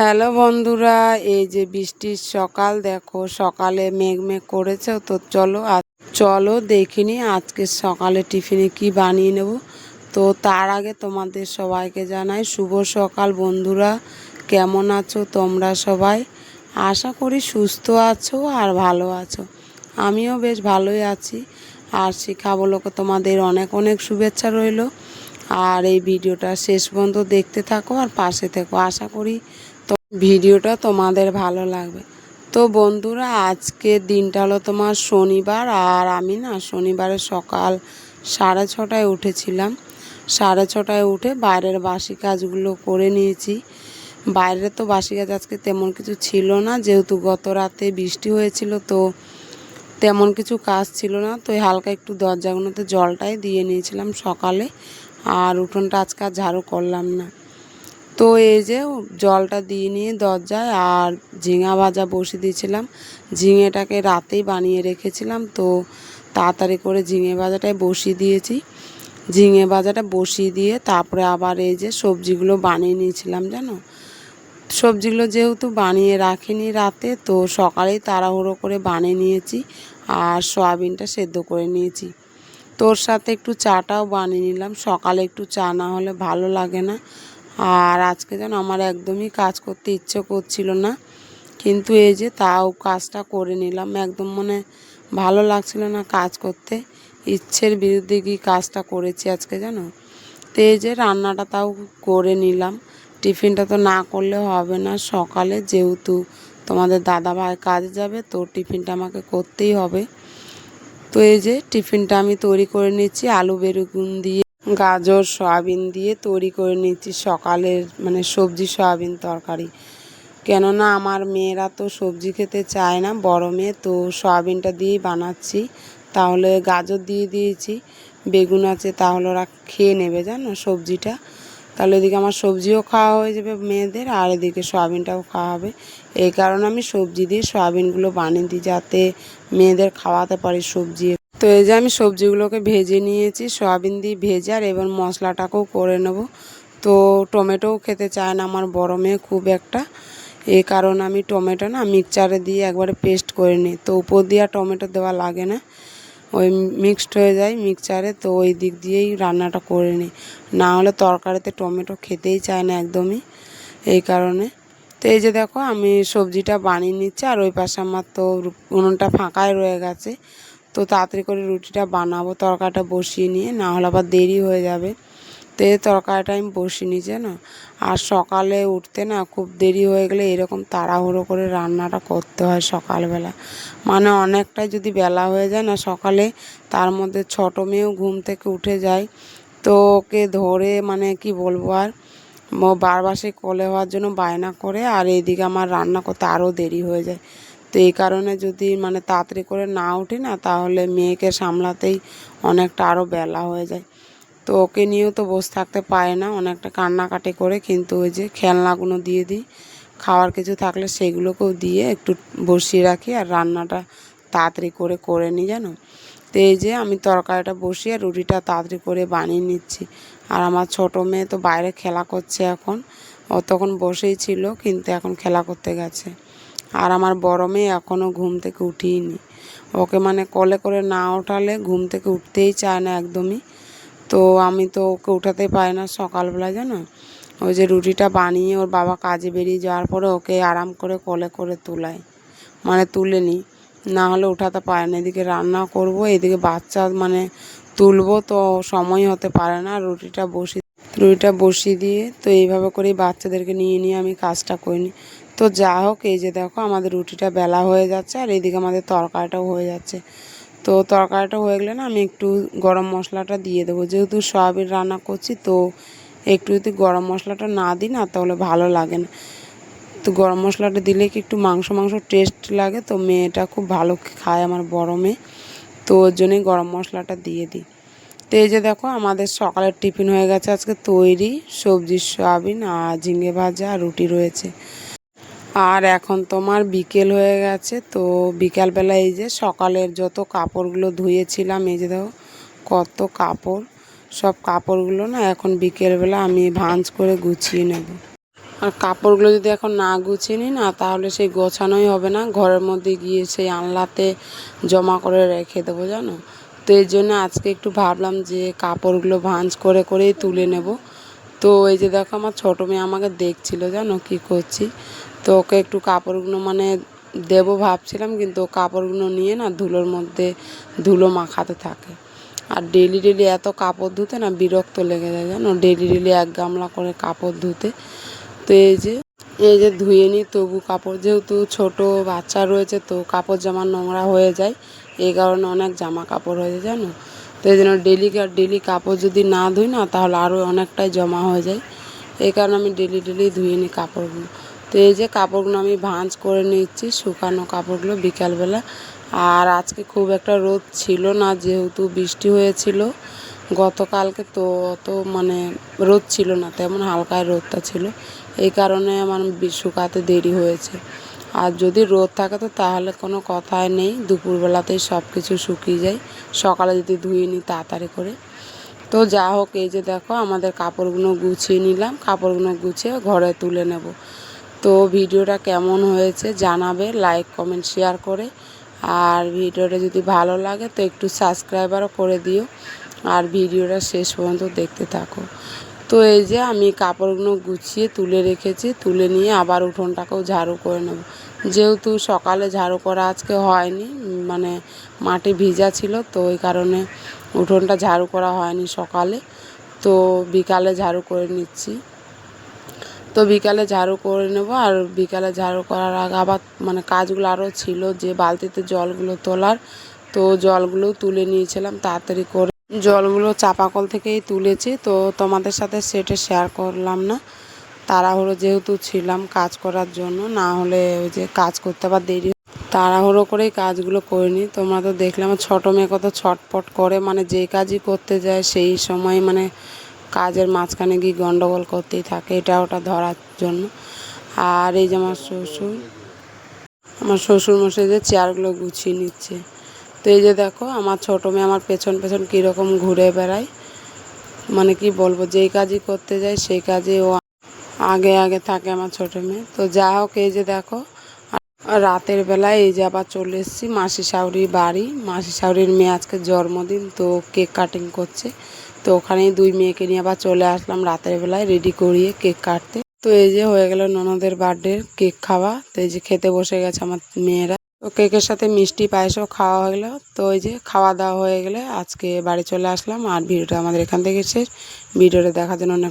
Hello বন্ধুরা, এই যে বৃষ্টির সকাল, দেখো সকালে মেঘ মেঘ করেছে, তো চলো আজ চলো দেখিনি আজকে সকালে টিফিনে কি বানিয়ে নেব। তো তার আগে তোমাদের সবাইকে জানাই শুভ সকাল বন্ধুরা, কেমন আছো তোমরা সবাই? আশা করি সুস্থ আছো আর ভালো আছো। আমিও বেশ ভালোই আছি। আর শিখাবলোকে তোমাদের অনেক অনেক শুভেচ্ছা রইল। আর এই ভিডিওটা শেষ পর্যন্ত দেখতে থাকো আর পাশে থেকো। আশা করি তো ভিডিওটা তোমাদের ভালো লাগবে। তো বন্ধুরা আজকের দিনটা হলো তোমার শনিবার আর আমি না শনিবারের সকাল সাড়ে ছটায় উঠেছিলাম। সাড়ে ছটায় উঠে বাইরের বাসি কাজগুলো করে নিয়েছি। বাইরে তো বাসি কাজ আজকে তেমন কিছু ছিল না, যেহেতু গত রাতে বৃষ্টি হয়েছিল তো তেমন কিছু কাজ ছিল না, তো হালকা একটু দরজাগুলোতে জলটাই দিয়ে নিয়েছিলাম সকালে। আর উঠোনটা আজকে আর ঝাড়ু করলাম না। তো এই যে জলটা দিয়ে নিয়ে দরজায় আর ঝিঙা ভাজা বসিয়ে দিয়েছিলাম। ঝিঙেটাকে রাতেই বানিয়ে রেখেছিলাম, তো তাড়াতাড়ি করে ঝিঙে ভাজাটাই বসিয়ে দিয়েছি। ঝিঙে ভাজাটা বসিয়ে দিয়ে তারপরে আবার এই যে সবজিগুলো বানিয়ে নিয়েছিলাম, জানো? সবজিগুলো যেহেতু বানিয়ে রাখিনি রাতে, তো সকালেই তাড়াহুড়ো করে বানিয়ে নিয়েছি আর সয়াবিনটা সেদ্ধ করে নিয়েছি। তোর সাথে একটু চাটাও বানিয়ে নিলাম। সকালে একটু চা না হলে ভালো লাগে না। আর আজকে যেন আমার একদমই কাজ করতে ইচ্ছে করছিল না। কিন্তু এই যে তাও কাজটা করে নিলাম। একদম মনে ভালো লাগছিল না কাজ করতে। ইচ্ছের বিরুদ্ধে গিয়ে কাজটা করেছি আজকে জানো তো এই যে রান্নাটা তাও করে নিলাম। টিফিনটা তো না করলে হবে না। সকালে যেহেতু তোমাদের দাদা ভাই কাজে যাবে, তো টিফিনটা আমাকে করতেই হবে। তো এই যে টিফিনটা আমি তৈরি করে নিচ্ছি, আলু বেগুন দিয়ে, গাজর, সয়াবিন দিয়ে তৈরি করে নিচ্ছি সকালের মানে সবজি, সয়াবিন তরকারি। কেননা আমার মেয়েরা তো সবজি খেতে চায় না, বড় মেয়ে, তো সয়াবিনটা দিয়েই বানাচ্ছি। তাহলে গাজর দিয়ে দিয়েছি, বেগুন আছে তাহলে ওরা খেয়ে নেবে জানো সবজিটা। তাহলে এদিকে আমার সবজিও খাওয়া হয়ে যাবে মেয়েদের, আর এদিকে সয়াবিনটাও খাওয়া হবে। এই কারণে আমি সবজি দিয়ে সয়াবিনগুলো বানিয়ে দিই যাতে মেয়েদের খাওয়াতে পারি সবজি। তো এই যে আমি সবজিগুলোকে ভেজে নিয়েছি, সয়াবিন দিয়ে ভেজে আর এবার মশলাটাকেও করে নেব। তো টমেটোও খেতে চায় না আমার বড় মেয়ে খুব একটা। এই কারণে আমি টমেটো না মিক্সচারে দিয়ে একবারে পেস্ট করে নিই। তো উপর দিয়ে আর টমেটো দেওয়া লাগে না। ওই মিক্সড হয়ে যায় মিক্সচারে তো ওই দিক দিয়েই রান্নাটা করে নিই। না হলে তরকারিতে টমেটো খেতেই চায় না একদমই এই কারণে। তো এই যে দেখো, আমি সবজিটা বানিয়ে নিচ্ছি, আর ওই পাশে আমার তো উনুনটা ফাঁকাই রয়ে গেছে। তো তাড়াতাড়ি করে রুটিটা বানাবো, তরকারিটা বসিয়ে নিয়ে, না হলে আবার দেরি হয়ে যাবে। তো তরকারিটা আমি বসিয়ে নিয়েছি না আর সকালে উঠতে না খুব দেরি হয়ে গেলে এরকম তাড়াহুড়ো করে রান্নাটা করতে হয় সকালবেলা। মানে অনেকটাই যদি বেলা হয়ে যায় না সকালে, তার মধ্যে ছোটো মেয়েও ঘুম থেকে উঠে যায়। তো ওকে ধরে মানে কি বলব আর বারবার সে কোলে হওয়ার জন্য বায়না করে আর এইদিকে আমার রান্না করতে আরও দেরি হয়ে যায়। তো এই কারণে যদি মানে তাড়াতাড়ি করে না উঠি না, তাহলে মেয়েকে সামলাতেই অনেকটা আরও বেলা হয়ে যায়। তো ওকে নিয়েও তো বসে থাকতে পারে না। অনেকটা কান্নাকাটি করে কিন্তু ওই যে খেলনাগুলো দিয়ে দিই। খাওয়ার কিছু থাকলে সেগুলোকেও দিয়ে একটু বসিয়ে রাখি আর রান্নাটা তাড়াতাড়ি করে করে নিই জানো তো এই যে আমি তরকারিটা বসিয়ে রুটিটা তাড়াতাড়ি করে বানিয়ে নিচ্ছি। আর আমার ছোটো মেয়ে তো বাইরে খেলা করছে এখন। ও তখন বসেই ছিল কিন্তু এখন খেলা করতে গেছে। আর আমার বড় মেয়ে এখনও ঘুম থেকে উঠিনি ওকে মানে কলে করে না ওঠালে ঘুম থেকে উঠতেই চায় না একদমই। তো আমি তো ওকে উঠাতে পারি না সকালবেলায় জানো ওই যে রুটিটা বানিয়ে ওর বাবা কাজে বেরিয়ে যাওয়ার পরে ওকে আরাম করে কলে করে তোলায় মানে তুলে নিই না হলে উঠাতে পারে না। এদিকে রান্না করব, এদিকে বাচ্চা মানে তুলবো তো সময় হতে পারে না। রুটিটা বসি, রুটিটা বসিয়ে দিয়ে তো এইভাবে করেই বাচ্চাদেরকে নিয়ে নিয়ে আমি কাজটা করি নিই তো যা হোক, এই যে দেখো আমাদের রুটিটা বেলা হয়ে যাচ্ছে আর এইদিকে আমাদের তরকারিটাও হয়ে যাচ্ছে। তো তরকারিটা হয়ে গেলে না আমি একটু গরম মশলাটা দিয়ে দেবো। যেহেতু সয়াবিন রান্না করছি, তো একটু যদি গরম মশলাটা না দিই না তাহলে ভালো লাগে না। তো গরম মশলাটা দিলে কি একটু মাংস মাংস টেস্ট লাগে? তো মেয়েটা খুব ভালো খায় আমার বড় মেয়ে। তো ওর জন্যই গরম মশলাটা দিয়ে দিই। তো এই যে দেখো, আমাদের সকালের টিফিন হয়ে গেছে আজকে। তৈরি সবজির সয়াবিন আর ঝিঙে ভাজা আর রুটি রয়েছে। আর এখন তোমার বিকেল হয়ে গেছে, তো বিকালবেলা এই যে সকালের যত কাপড়গুলো ধুয়েছিলাম, এই যে দেখো কত কাপড়, সব কাপড়গুলো না এখন বিকেলবেলা আমি ভাঁজ করে গুছিয়ে নেব। আর কাপড়গুলো যদি এখন না গুছিয়ে নিই না, তাহলে সেই গোছানোই হবে না, ঘরের মধ্যে গিয়ে সেই আনলাতে জমা করে রেখে দেবো, জানো? তো এই জন্য আজকে একটু ভাবলাম যে কাপড়গুলো ভাঁজ করে করেই তুলে নেব। তো এই যে দেখো আমার ছোটো মেয়ে আমাকে দেখছিল, জানো কি করছি? তো ওকে একটু কাপড়গুলো মানে দেবো ভাবছিলাম, কিন্তু কাপড়গুলো নিয়ে না ধুলোর মধ্যে ধুলো মাখাতে থাকে। আর ডেলি ডেলি এত কাপড় ধুতে না বিরক্ত লেগে যায়, জানো? ডেলি ডেলি এক গামলা করে কাপড় ধুতে। তো এই যে এই যে ধুয়ে নিই তবু কাপড় যেহেতু ছোট বাচ্চা রয়েছে, তো কাপড় জামা নোংরা হয়ে যায়। এই কারণে অনেক জামা কাপড় হয়ে যায়, জানো? তো এই জন্য ডেলি ডেলি কাপড় যদি না ধুই না, তাহলে আরও অনেকটাই জমা হয়ে যায়। এই কারণে আমি ডেলি ডেলি ধুয়ে নিই কাপড়গুলো। তো এই যে কাপড়গুলো আমি ভাঁজ করে নিচ্ছি, শুকানো কাপড়গুলো বিকালবেলা। আর আজকে খুব একটা রোদ ছিল না, যেহেতু বৃষ্টি হয়েছিল। গতকালকে তো অত মানে রোদ ছিল না, তেমন হালকায় রোদটা ছিল। এই কারণে আমার শুকাতে দেরি হয়েছে। আর যদি রোদ থাকে তো তাহলে কোনো কথাই নেই। দুপুরবেলাতেই সব কিছু শুকিয়ে যায়। সকালে যদি ধুয়ে নিই তাড়াতাড়ি করে। তো যা হোক, এই যে দেখো, আমাদের কাপড়গুলো গুছিয়ে নিলাম। কাপড়গুলো গুছিয়ে ঘরে তুলে নেব। তো ভিডিওটা কেমন হয়েছে জানাবে লাইক কমেন্ট শেয়ার করে। আর ভিডিওটা যদি ভালো লাগে তো একটু সাবস্ক্রাইবারও করে দিও। আর ভিডিওটা শেষ পর্যন্ত দেখতে থাকো। তো এই যে আমি কাপড়গুলো গুছিয়ে তুলে রেখেছি, তুলে নিয়ে আবার উঠোনটাকেও ঝাড়ু করে নেব। যেহেতু সকালে ঝাড়ু করা আজকে হয়নি মানে মাটি ভিজা ছিল, তো ওই কারণে উঠোনটা ঝাড়ু করা হয়নি সকালে। তো বিকালে ঝাড়ু করে নিচ্ছি। তো বিকালে ঝাড়ু করে নেব আর বিকালে ঝাড়ু করার আগে আবার মানে কাজগুলো আরও ছিল যে বালতিতে জলগুলো তোলার, তো জলগুলো তুলে নিয়েছিলাম তাড়াতাড়ি করে জলগুলো চাপাকল থেকেই তুলেছি, তো তোমাদের সাথে সেটা শেয়ার করলাম না। তাড়াহুড়ো যেহেতু ছিলাম কাজ করার জন্য, না হলে ওই যে কাজ করতে আবার দেরি তাড়াহুড়ো করেই কাজগুলো করে নিই তোমরা তো দেখলে আমার ছোটো মেয়ে কত ছটপট করে মানে যে কাজই করতে যায় সেই সময় মানে কাজের মাঝখানে গিয়ে গন্ডগোল করতেই থাকে, এটা ওটা ধরার জন্য। আর এই যে আমার শ্বশুর আমার শ্বশুর মশাই যে চেয়ারগুলো গুছিয়ে নিচ্ছে। তো এই যে দেখো, আমার ছোটো মেয়ে আমার পেছন পেছন কীরকম ঘুরে বেড়ায়। মানে কি বলব, যেই কাজই করতে যাই সেই কাজে ও আগে আগে থাকে আমার ছোটো মেয়ে। তো যা হোক, এই যে দেখো রাতের বেলায় এই যে আবার চলে এসেছি মাসি শাউরির বাড়ি। মাসি শাউরির মেয়ে আজকে জন্মদিন, তো কেক কাটিং করছে। তো ওখানেই দুই মেয়েকে নিয়ে আবার চলে আসলাম রাতের বেলায় রেডি করিয়ে কেক কাটতে। তো এই যে হয়ে গেল ননদের বার্থডে কেক খাওয়া। তো এই যে খেতে বসে গেছে আমার মেয়েরা। তো কেকের সাথে মিষ্টি পায়েসও খাওয়া হয়ে গেলো তো ওই যে খাওয়া দাওয়া হয়ে গেলে আজকে বাড়ি চলে আসলাম আর ভিডিওটা আমাদের এখান থেকে শেষ। ভিডিওটা দেখার জন্য অনেক